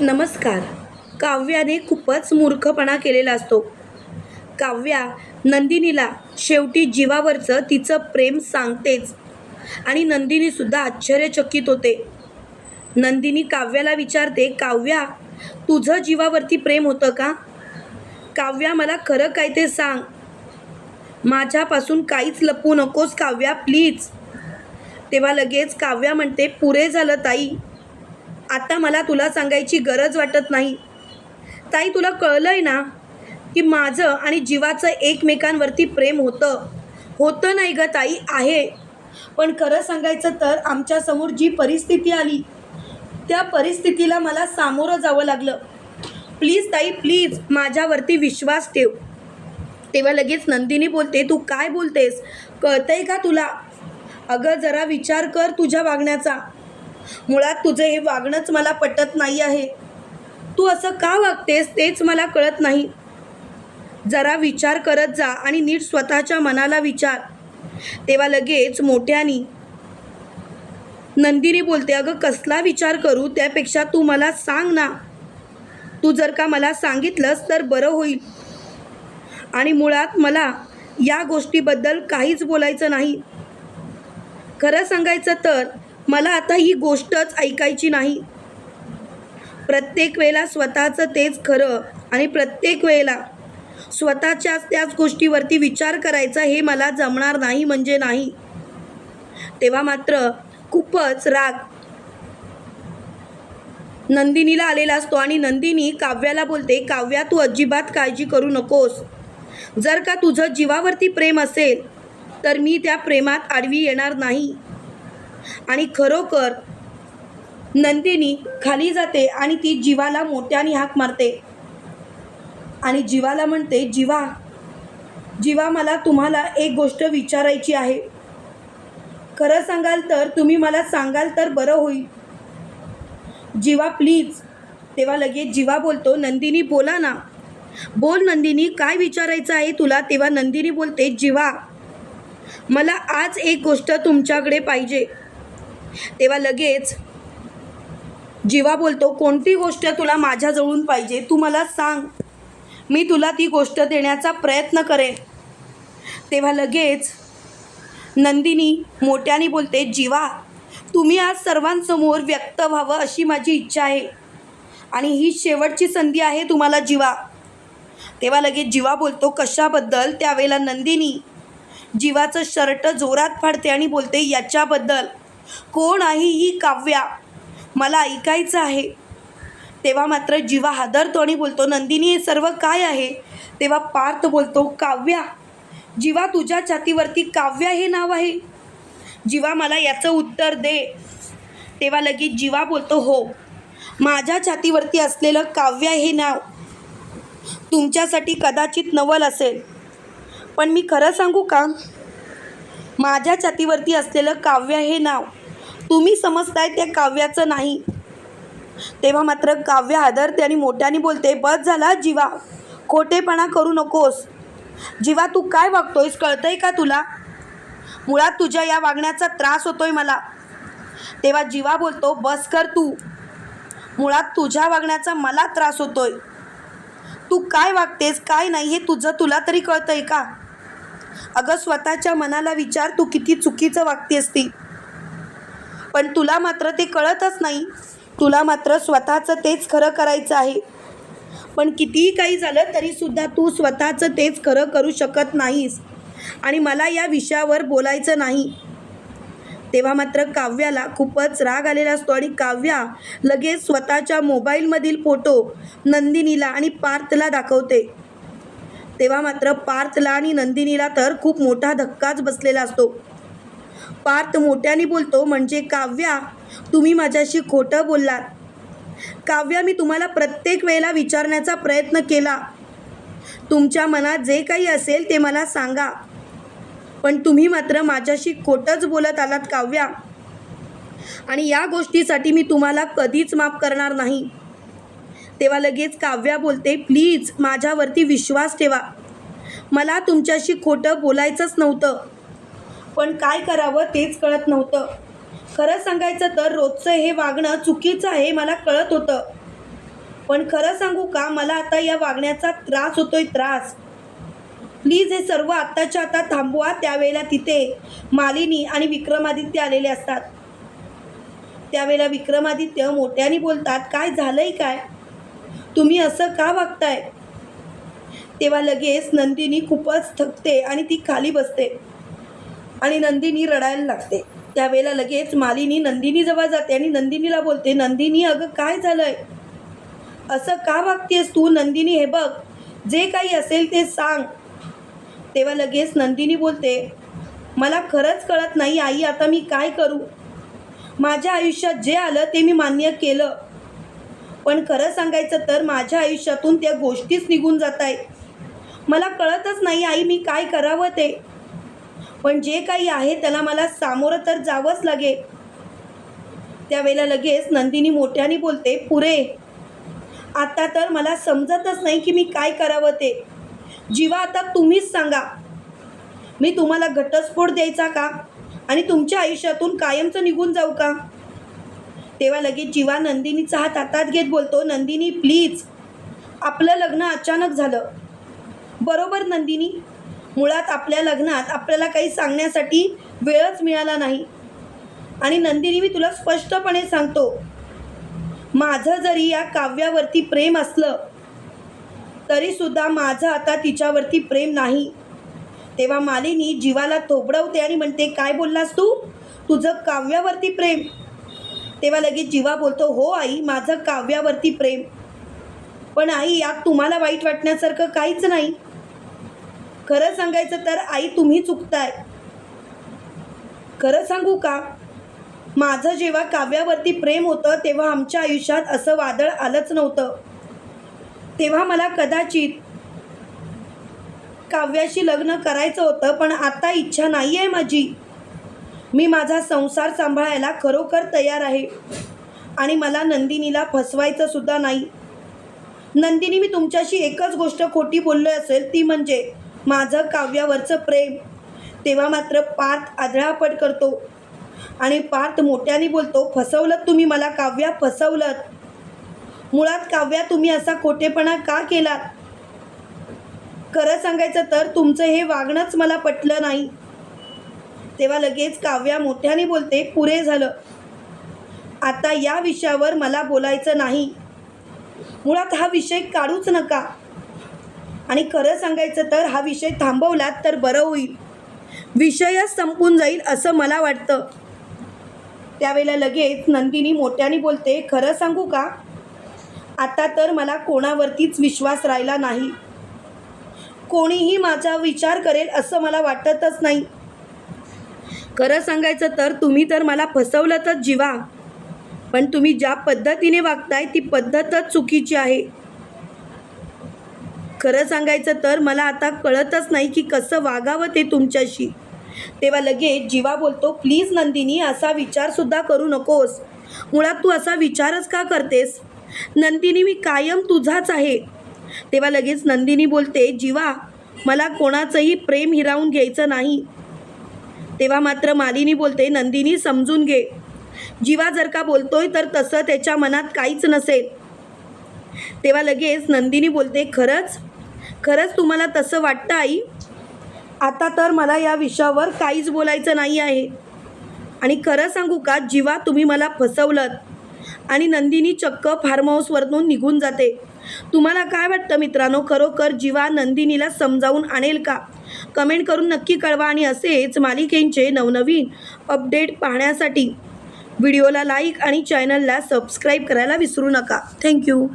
नमस्कार. काव्याने खूपच मूर्खपणा केलेला असतो. काव्या नंदिनीला शेवटी जीवावरचं तिचं प्रेम सांगतेच आणि नंदिनीसुद्धा आश्चर्यचकित होते. नंदिनी काव्याला विचारते काव्या तुझं जीवावरती प्रेम होतं का? काव्या मला खरं काय ते सांग. माझ्यापासून काहीच लपू नकोस काव्या प्लीज. तेव्हा लगेच काव्या म्हणते पुरे झालं ताई. आता मला तुला सांगायची गरज वाटत नाही. ताई तुला कळलंय ना की माझं आणि जीवाचं एकमेकांवरती प्रेम होतं? होतं नाही ग ताई आहे. पण खरं सांगायचं तर आमच्यासमोर जी परिस्थिती आली त्या परिस्थितीला मला सामोरं जावं लागलं. प्लीज ताई प्लीज माझ्यावरती विश्वास ठेव. तेव्हा लगेच नंदिनी बोलते तू काय बोलतेस? कळतंय का तुला? अगं जरा विचार कर तुझ्या वागण्याचा. मुळात तुझं हे वागणंच मला पटत नाही आहे. तू असं का वागतेस तेच मला कळत नाही. जरा विचार करत जा आणि नीट स्वतःच्या मनाला विचार. तेव्हा लगेच मोठ्यानी नंदिनी बोलते अगं कसला विचार करू? त्यापेक्षा तू मला सांग ना. तू जर का मला सांगितलंस तर बरं होईल. आणि मुळात मला या गोष्टीबद्दल काहीच बोलायचं नाही. खरं सांगायचं तर मला आता ही गोष्टच ऐकायची नाही. प्रत्येक वेळेला स्वतःचं तेच खरं आणि प्रत्येक वेळेला स्वतःच्याच त्याच गोष्टीवरती विचार करायचा हे मला जमणार नाही म्हणजे नाही. तेव्हा मात्र खूपच राग नंदिनीला आलेला असतो आणि नंदिनी काव्याला बोलते काव्या तू अजिबात काळजी करू नकोस. जर का तुझं जीवावरती प्रेम असेल तर मी त्या प्रेमात आडवी येणार नाही. आणि खरोखर नंदिनी खाली जाते आणि ती जीवाला मोठ्याने हाक मारते. आणि जीवाला म्हणते जीवा जीवा मला तुम्हाला एक गोष्ट विचारायची आहे. खरं सांगाल तर तुम्ही मला सांगाल तर बरं होईल. जीवा प्लीज तेव्हा लगेच जीवा बोलतो नंदिनी बोला ना. बोल नंदिनी काय विचारायचं आहे तुला? तेव्हा नंदिनी बोलते जीवा मला आज एक गोष्ट तुमच्याकडे पाहिजे. तेव्हा लगेच जीवा बोलतो कोणती गोष्ट तुला माझ्याजवळून पाहिजे? तू मला सांग. मी तुला ती गोष्ट देण्याचा प्रयत्न करेन. तेव्हा लगेच नंदिनी मोठ्याने बोलते जीवा तुम्ही आज सर्वांसमोर व्यक्त व्हावं अशी माझी इच्छा आहे. आणि ही शेवटची संधी आहे तुम्हाला जीवा. तेव्हा लगेच जीवा बोलतो कशाबद्दल? त्यावेळेला नंदिनी जीवाचं शर्ट जोरात फाडते आणि बोलते याच्याबद्दल. कोण आहे ही काव्या मला ऐकायचं आहे. तेव्हा मात्र जीवा हादरतो आणि बोलतो नंदिनी हे सर्व काय आहे? तेव्हा पार्थ बोलतो काव्या जीवा तुझ्या छातीवरती काव्या हे नाव आहे. जीवा मला याचं उत्तर दे. तेव्हा लगेच जीवा बोलतो हो माझ्या छातीवरती असलेलं काव्य हे नाव तुमच्यासाठी कदाचित नवल असेल. पण मी खरं सांगू का? माझ्या छातीवरती असलेलं काव्य हे नाव तुम्ही समजताय त्या काव्याचं नाही. तेव्हा मात्र काव्य आदरते आणि मोठ्याने बोलते बस झाला जीवा. खोटेपणा करू नकोस. जीवा तू काय वागतोयस? कळतंय का तुला? मुळात तुझ्या या वागण्याचा त्रास होतोय मला. तेव्हा जीवा बोलतो बस कर तू. मुळात तुझ्या वागण्याचा मला त्रास होतोय. तू काय वागतेस? काय नाही हे तुझं तुला तरी कळतंय का? अगं स्वतःच्या मनाला विचार तू किती चुकीचं वागतेस ती. पण तुला मात्र ते कळतच नाही. तुला मात्र स्वतःचं तेच खरं करायचं आहे. पण कितीही काही झालं तरीसुद्धा तू स्वतःचं तेच खरं करू शकत नाहीस. आणि मला या विषयावर बोलायचं नाही. तेव्हा मात्र काव्याला खूपच राग आलेला असतो आणि काव्या लगेच स्वतःच्या मोबाईलमधील फोटो नंदिनीला आणि पार्थला दाखवते. तेव्हा मात्र पार्थला आणि नंदिनीला तर खूप मोठा धक्काच बसलेला असतो. पार्थ मोठ्याने बोलतो म्हणजे काव्या तुम्ही माझ्याशी खोटं बोललात. काव्या मी तुम्हाला प्रत्येक वेळेला विचारण्याचा प्रयत्न केला. तुमच्या मनात जे काही असेल ते मला सांगा. पण तुम्ही मात्र माझ्याशी खोटंच बोलत आलात काव्या. आणि या गोष्टीसाठी मी तुम्हाला कधीच माफ करणार नाही. तेव्हा लगेच काव्या बोलते प्लीज माझ्यावरती विश्वास ठेवा. मला तुमच्याशी खोटं बोलायचंच नव्हतं. पण काय करावं तेच कळत नव्हतं. खरं सांगायचं तर रोजचं हे वागणं चुकीचं आहे मला कळत होतं. पण खरं सांगू का मला आता या वागण्याचा त्रास होतोय त्रास. प्लीज हे सर्व आत्ताच्या आता थांबवा त्यावेळेला तिथे मालिनी आणि विक्रमादित्य आलेले असतात. त्यावेळेला विक्रमादित्य मोठ्याने बोलतात काय झालंय काय? तुम्ही असं का वागताय? तेव्हा लगेच नंदिनी खूपच थकते आणि ती खाली बसते. आणि नंदिनी रडायला लागते. त्यावेळेला लगेच मालिनी नंदिनी जवळ जाते आणि नंदिनीला बोलते नंदिनी अगं काय झालंय? असं का वागतेस तू? नंदिनी हे बघ जे काही असेल ते सांग. तेव्हा लगेच नंदिनी बोलते मला खरंच कळत नाही आई आता मी काय करू? माझ्या आयुष्यात जे आलं ते मी मान्य केलं. पण खरं सांगायचं तर माझ्या आयुष्यातून त्या गोष्टीच निघून जात आहेत मला कळतच नाही आई मी काय करावं ते? पण जे काही आहे त्याला मला सामोरं तर जावंच लागे. त्यावेळेला लगेच नंदिनी मोठ्याने बोलते पुरे आता तर मला समजतच नाही की मी काय करावं ते. जीवा आता तुम्हीच सांगा. मी तुम्हाला घटस्फोट द्यायचा का? आणि तुमच्या आयुष्यातून कायमचं निघून जाऊ का? तेव्हा लगेच जीवा नंदिनीचा हात हातात घेत बोलतो नंदिनी प्लीज. आपलं लग्न अचानक झालं. बरोबर नंदिनी. मुळात आपल्या लग्नात आपल्याला काही सांगण्यासाठी वेळच मिळाला नाही. आणि नंदिनी मी तुला स्पष्टपणे सांगतो माझं जरी या काव्यावरती प्रेम असलं तरीसुद्धा माझं आता तिच्यावरती प्रेम नाही. तेव्हा मालिनी जीवाला थोबडवते आणि म्हणते काय बोललास तू? तुझं काव्यावरती प्रेम. तेव्हा लगेच जीवा बोलतो हो आई माझं काव्यावरती प्रेम. पण आई यात तुम्हाला वाईट वाटण्यासारखं काहीच नाही. खरं सांगायचं तर आई तुम्ही चुकताय. खरं सांगू का? माझं जेव्हा काव्यावरती प्रेम होतं तेव्हा आमच्या आयुष्यात असं वादळ आलंच नव्हतं. तेव्हा मला कदाचित काव्याशी लग्न करायचं होतं पण आता इच्छा नाही आहे माझी. मी माझा संसार सांभाळायला खरोखर तयार आहे. आणि मला नंदिनीला फसवायचं सुद्धा नाही. नंदिनी मी तुमच्याशी एकच गोष्ट खोटी बोललो असेल ती म्हणजे माझं काव्यावरचं प्रेम तेव्हा मात्र पार्थ आदळापट करतो. आणि पार्थ मोठ्याने बोलतो फसवलं तुम्ही मला काव्या फसवलं मुळात काव्या तुम्ही असा खोटेपणा का केलात? खरं सांगायचं तर तुमचं हे वागणंच मला पटलं नाही. तेव्हा लगेच काव्या मोठ्याने बोलते पुरे झालं. आता या विषयावर मला बोलायचं नाही. मुळात हा विषय काढूच नका. आणि खरं सांगायचं तर हा विषय थांबवलात तर बरं होईल. विषयच संपून जाईल असं मला वाटतं. त्यावेळेला लगेच नंदिनी मोठ्याने बोलते खरं सांगू का? आता तर मला कोणावरतीच विश्वास राहिला नाही. कोणीही माझा विचार करेल असं मला वाटतच नाही. खरं सांगायचं तर तुम्ही तर मला फसवलंतच जीवा. पण तुम्ही ज्या पद्धतीने वागताय ती पद्धतच चुकीची आहे. खरं सांगायचं तर मला आता कळतच नाही की कसं वागावं ते तुमच्याशी. तेव्हा लगेच जीवा बोलतो प्लीज नंदिनी असा विचारसुद्धा करू नकोस. मुळात तू असा विचारच का करतेस? नंदिनी मी कायम तुझाच आहे. तेव्हा लगेच नंदिनी बोलते जीवा मला कोणाचंही प्रेम हिरावून घ्यायचं नाही. तेव्हा मात्र मालिनी बोलते नंदिनी समजून घे. जीवा जर का बोलतोय तर तसं त्याच्या मनात काहीच नसेल. तेव्हा लगेच नंदिनी बोलते खरंच? खरंच तुम्हाला तसं वाटतं आई? आता तर मला या विषयावर काहीच बोलायचं नाही आहे. आणि खरं सांगू का जीवा तुम्ही मला फसवलं आणि नंदिनी चक्क फार्म हाऊसवरून निघून जाते. तुम्हाला काय वाटतं मित्रांनो? खरोखर जीवा नंदिनीला समजावून आणेल का? कमेंट करून नक्की कळवा आणि असेच मालिकेंचे नवनवीन अपडेट पाहण्यासाठी व्हिडिओला लाईक आणि चॅनलला सबस्क्राईब करायला विसरू नका. थँक्यू.